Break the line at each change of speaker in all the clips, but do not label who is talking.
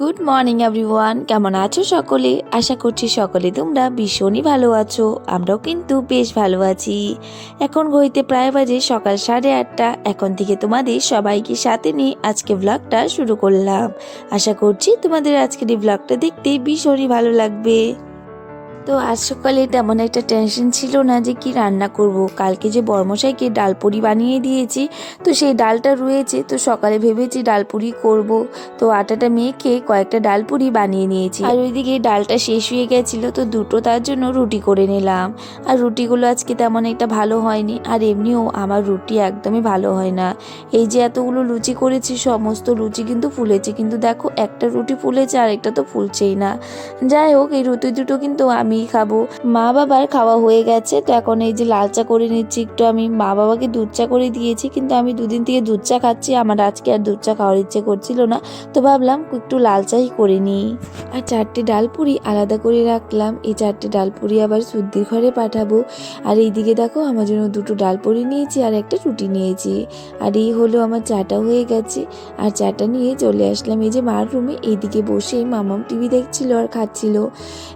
Morning everyone কেমন আছো সকলে? আশা করছি সকলে তোমরা ভীষণই ভালো আছো। আমরাও কিন্তু বেশ ভালো আছি। এখন ঘড়িতে প্রায় বাজে সকাল সাড়ে আটটা। এখন থেকে তোমাদের সবাইকে সাথে নিয়ে আজকে ব্লগটা শুরু করলাম। আশা করছি তোমাদের আজকের এই ব্লগটা দেখতে ভীষণই ভালো লাগবে। তো আজ সকালে তেমন একটা টেনশন ছিল না যে কি রান্না করব। কালকে যে বর্মশাইকে ডালপুরি বানিয়ে দিয়েছি, তো সেই ডালটা রয়েছে, তো সকালে ভেবেছি ডালপুরি করব। তো আটাটা মেখে কয়েকটা ডালপুরি বানিয়ে নিয়েছি। আর ওইদিকে ডালটা শেষ হয়ে গেছিল, তো দুটো তার জন্য রুটি করে নিলাম। আর রুটিগুলো আজকে তেমন একটা ভালো হয়নি, আর এমনিও আমার রুটি একদমই ভালো হয় না। এই যে এতগুলো লুচি করেছি, সমস্ত লুচি কিন্তু ফুলেছে, কিন্তু দেখো একটা রুটি ফুলেছে আর একটা তো ফুলছেই না। যাই হোক, এই রুটি দুটো কিন্তু আমিই খাব। মা বাবার খাওয়া হয়ে গেছে, তো এখন এই যে লাল চা করে নিচ্ছি, একটু আমি মা বাবাকে দুধ চা করে দিয়েছি, কিন্তু আমি দুদিন থেকে দুধ চা খাচ্ছি, আমার আজকে আর দুধ চা খাওয়ার ইচ্ছে করছিল না, তো ভাবলাম একটু লাল চাই করে নিই। আর চারটে ডাল ডালপুরি আলাদা করে রাখলাম, এই চারটে ডাল ডালপুরি আবার সুদ্দির ঘরে পাঠাবো। আর এইদিকে দেখো, আমার জন্য দুটো ডাল ডালপুরি নিয়েছি আর একটা রুটি নিয়েছি। আর এই হলো আমার চাটা হয়ে গেছে, আর চাটা নিয়ে চলে আসলাম এই যে মার রুমে, এইদিকে বসে মামাম টিভি দেখছিল আর খাচ্ছিল।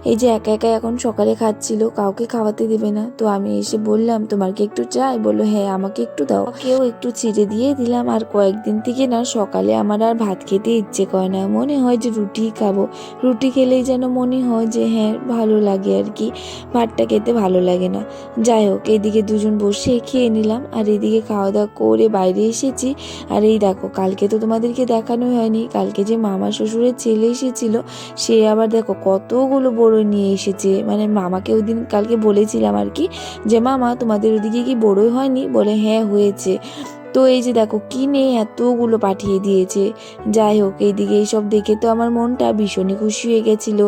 এই যে একা একা এখন সকালে খাচ্ছিল, কাউকে খাওয়াতে দেবে না। তো আমি এসে বললাম তোমার কি একটু চাই? বলল হ্যাঁ আমাকে একটু দাও। কেউ একটু ছিঁড়ে দিয়ে দিলাম। আর কয়েকদিন থেকে না, সকালে আমার আর ভাত খেতে ইচ্ছে করে না। মনে হয় যে রুটি খাব। রুটি খেলেই যেন মনে হয় যে হ্যাঁ ভালো লাগে আর কি। ভাতটা খেতে ভালো লাগে না। যাই হোক এইদিকে দুজন বসে খেয়ে নিলাম। আর এদিকে খাওয়া দাওয়া করে বাইরে এসেছি। আর এই দেখো, কালকে তো তোমাদেরকে দেখানোই হয়নি। কালকে যে মামা শ্বশুরের ছেলে এসেছিল, সে আবার দেখো কতগুলো বড়ই নিয়ে এসেছে। মানে মামাকে ওই দিন কালকে বলেছিলাম আর কি যে, মামা, তোমাদের ওদিকে কি বড়ই হয়নি? বলে হ্যাঁ হয়েছে। তো এই যে দেখো, কিনে এতগুলো পাঠিয়ে দিয়েছে। যাই হোক, এইদিকে এইসব দেখে তো আমার মনটা ভীষণই খুশি হয়ে গেছিল।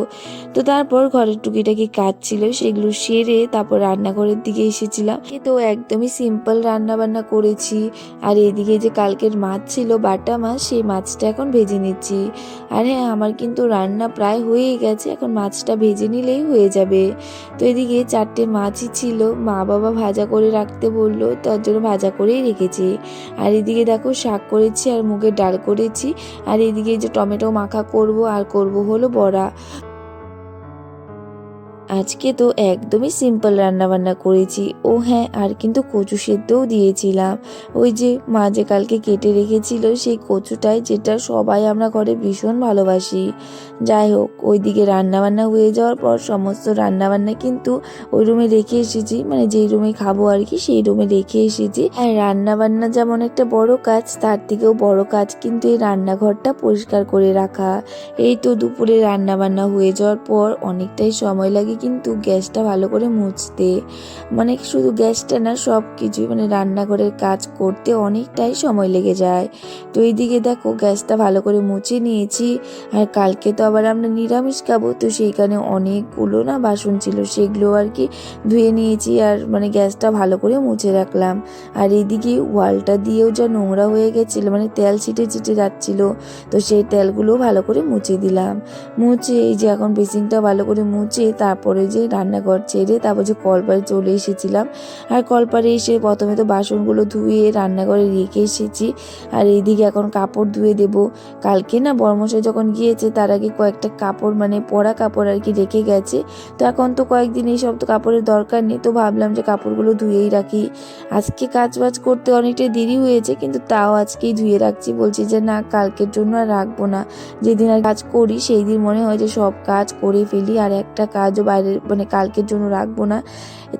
তো তারপর ঘরের টুকিটাকি কাজ ছিল, সেগুলো সেরে তারপর রান্নাঘরের দিকে এসেছিলাম। তো একদমই সিম্পল রান্না বান্না করেছি। আর এদিকে যে কালকের মাছ ছিল, বাটা মাছ, সেই মাছটা এখন ভেজে নিচ্ছি। আর হ্যাঁ আমার কিন্তু রান্না প্রায় হয়েই গেছে, এখন মাছটা ভেজে নিলেই হয়ে যাবে। তো এদিকে চারটে মাছই ছিল, মা বাবা ভাজা করে রাখতে বলল, তার জন্য ভাজা করেই রেখেছি। আর এদিকে দেখো শাক করেছি আর মুগের ডাল করেছি। আর এদিকে যে টমেটো মাখা করব আর করব হলো বড়া। আজকে তো একদমই সিম্পল রান্না বান্না করেছি। ও হ্যাঁ আর কিন্তু কচু সেদ্ধও দিয়েছিলাম। ওই যে মা যে কালকে কেটে রেখেছিল সেই কচুটাই, যেটা সবাই আমরা ঘরে ভীষণ ভালোবাসি। যাই হোক, ওইদিকে রান্নাবান্না হয়ে যাওয়ার পর সমস্ত রান্নাবান্না কিন্তু ওই রুমে রেখে এসেছি। মানে যেই রুমে খাব আর কি, সেই রুমে রেখে এসেছি। আর রান্নাবান্না যেমন একটা বড় কাজ, তার থেকেও বড় কাজ কিন্তু এই রান্নাঘরটা পরিষ্কার করে রাখা। এই তো দুপুরে রান্নাবান্না হয়ে যাওয়ার পর অনেকটাই সময় লাগে কিন্তু গ্যাসটা ভালো করে মুছতে মানে শুধু গ্যাসটা না, সব কিছুই মানে রান্নাঘরের কাজ করতে অনেকটাই সময় লেগে যায়। তো এইদিকে দেখো গ্যাসটা ভালো করে মুছে নিয়েছি। আর কালকে তো আবার আমরা নিরামিষ খাব, তো সেইখানে অনেকগুলো না বাসন ছিল, সেগুলো আর কি ধুয়ে নিয়েছি আর মানে গ্যাসটা ভালো করে মুছে রাখলাম। আর এইদিকে ওয়ালটা দিয়েও যা নোংরা হয়ে গেছিল মানে তেল ছিটে ছিটে যাচ্ছিল, তো সেই তেলগুলো ভালো করে মুছে দিলাম। মুছে এই যে এখন বেসিনটা ভালো করে মুছে, তারপরে যে রান্নাঘর ছেড়ে তারপর যে কলপারে চলে এসেছিলাম। আর কলপারে এসে প্রথমে তো বাসনগুলো ধুয়ে রান্নাঘরে রেখে এসেছি। আর এইদিকে এখন কাপড় ধুয়ে দেব। কালকে না বর্মশাই যখন গিয়েছে তার আগে কয়েকটা কাপড় মানে পরা কাপড় আর কি রেখে গেছে। তো এখন তো কয়েকদিন এই সব তো কাপড়ের দরকার নেই। তো ভাবলাম যে কাপড়গুলো ধুয়েই রাখি। আজকে কাজ বাজ করতে অনেকটাই দেরি হয়েছে, কিন্তু তাও আজকেই ধুয়ে রাখছি। বলছি যে না, কালকের জন্য আর রাখব না। যেদিন আর কাজ করি, সেই দিন মনে হয় যে সব কাজ করে ফেলি। আর একটা কাজও বাইরের মানে কালকের জন্য রাখব না।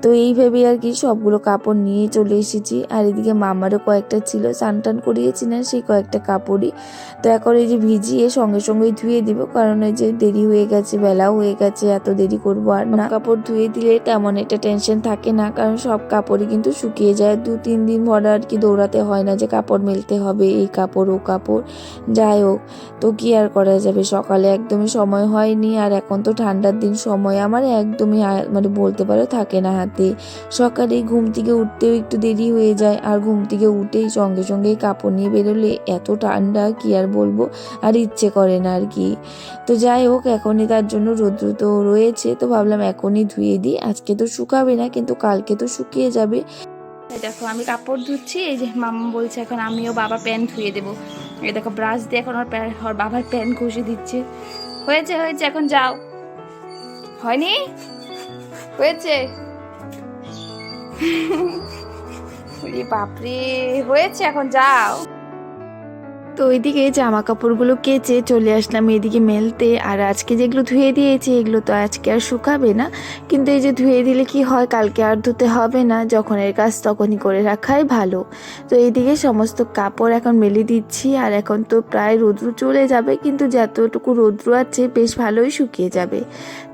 তো এই ভেবে আর কি সবগুলো কাপড় নিয়ে চলে এসেছি। আর এদিকে মামারও কয়েকটা ছিল স্নান টান করিয়েছি না, সেই কয়েকটা কাপড়ই। তো এখন এই যে ভিজিয়ে সঙ্গে সঙ্গেই ধুয়ে দিব, কারণ এই যে দেরি হয়ে গেছে, বেলাও হয়ে গেছে, এত দেরি করব আর না। কাপড় ধুয়ে দিলে তেমন একটা টেনশন থাকে না, কারণ সব কাপড়ই কিন্তু শুকিয়ে যায়। দু, তিন দিন ভরে আর কি দৌড়াতে হয় না যে কাপড় মেলতে হবে, এই কাপড়, ও কাপড়। যাই হোক, তো কি আর করা যাবে? সকালে একদমই সময় হয়নি, আর এখন তো ঠান্ডার দিন সময়। আমার একদমই মানে বলতে পারো থাকে না হাতে। সকালে ঘুম থেকে উঠতেও একটু দেরি হয়ে যায়, আর ঘুম থেকে উঠেই সঙ্গে সঙ্গে কাপড় নিয়ে বেরোলে এত ঠান্ডা, কি আর বলব? আর ইচ্ছে করে না আর কি। তো যাই হোক, এখনই তার জন্য রৌদ্র তো রয়েছে, তো ভাবলাম এখনই ধুয়ে দিই। আজকে তো শুকাবে না, কিন্তু কালকে তো শুকিয়ে যাবে।
দেখো, আমি কাপড় ধুচ্ছি, এই যে মামা বলছে এখন আমিও বাবা প্যান্ট ধুয়ে দেবো। এই দেখো, ব্রাশ দিয়ে এখন ওর বাবার প্যান্ট ঘষে দিচ্ছে।
হয়েছে হয়েছে, এখন যাও। হয়নি? হয়েছে? বাপরি হয়েছে এখন যাও। তো ওইদিকে জামা কাপড়গুলো কেচে চলে আসলাম এদিকে মেলতে। আর আজকে যেগুলো ধুয়ে দিয়েছি, এগুলো তো আজকে আর শুকাবে না। কিন্তু এই যে ধুয়ে দিলে কি হয়, কালকে আর ধুতে হবে না, যখন এর কাজ তখনই করে রাখাই ভালো। তো এইদিকে সমস্ত কাপড় এখন মেলে দিচ্ছি, আর এখন তো প্রায় রৌদ্র চলে যাবে, কিন্তু যতটুকু রৌদ্র আছে, বেশ ভালোই শুকিয়ে যাবে।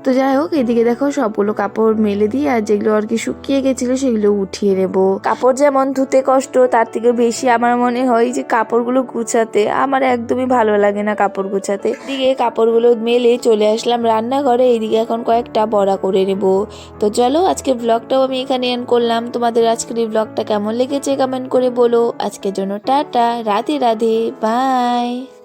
তো যাই হোক, এদিকে দেখো সবগুলো কাপড় মেলে দিই আর যেগুলো আর কি শুকিয়ে গেছিল, সেগুলো উঠিয়ে নেব। কাপড় যেমন ধুতে কষ্ট, তার থেকে বেশি আমার মনে হয় যে কাপড়গুলো গুছাতে আমার একদমই ভালো লাগে না কাপড় গোছাতে। এদিকে কাপড়গুলো মেলে চলে আসলাম রান্নাঘরে। এইদিকে এখন কয়েকটা বড়া করে নেব। তো চলো আজকে ব্লগটাও আমি এখানে এন করলাম। তোমাদের আজকের এই ব্লগটা কেমন লেগেছে কমেন্ট করে বলো। আজকের জন্য টাটা। রাধে রাধে। বাই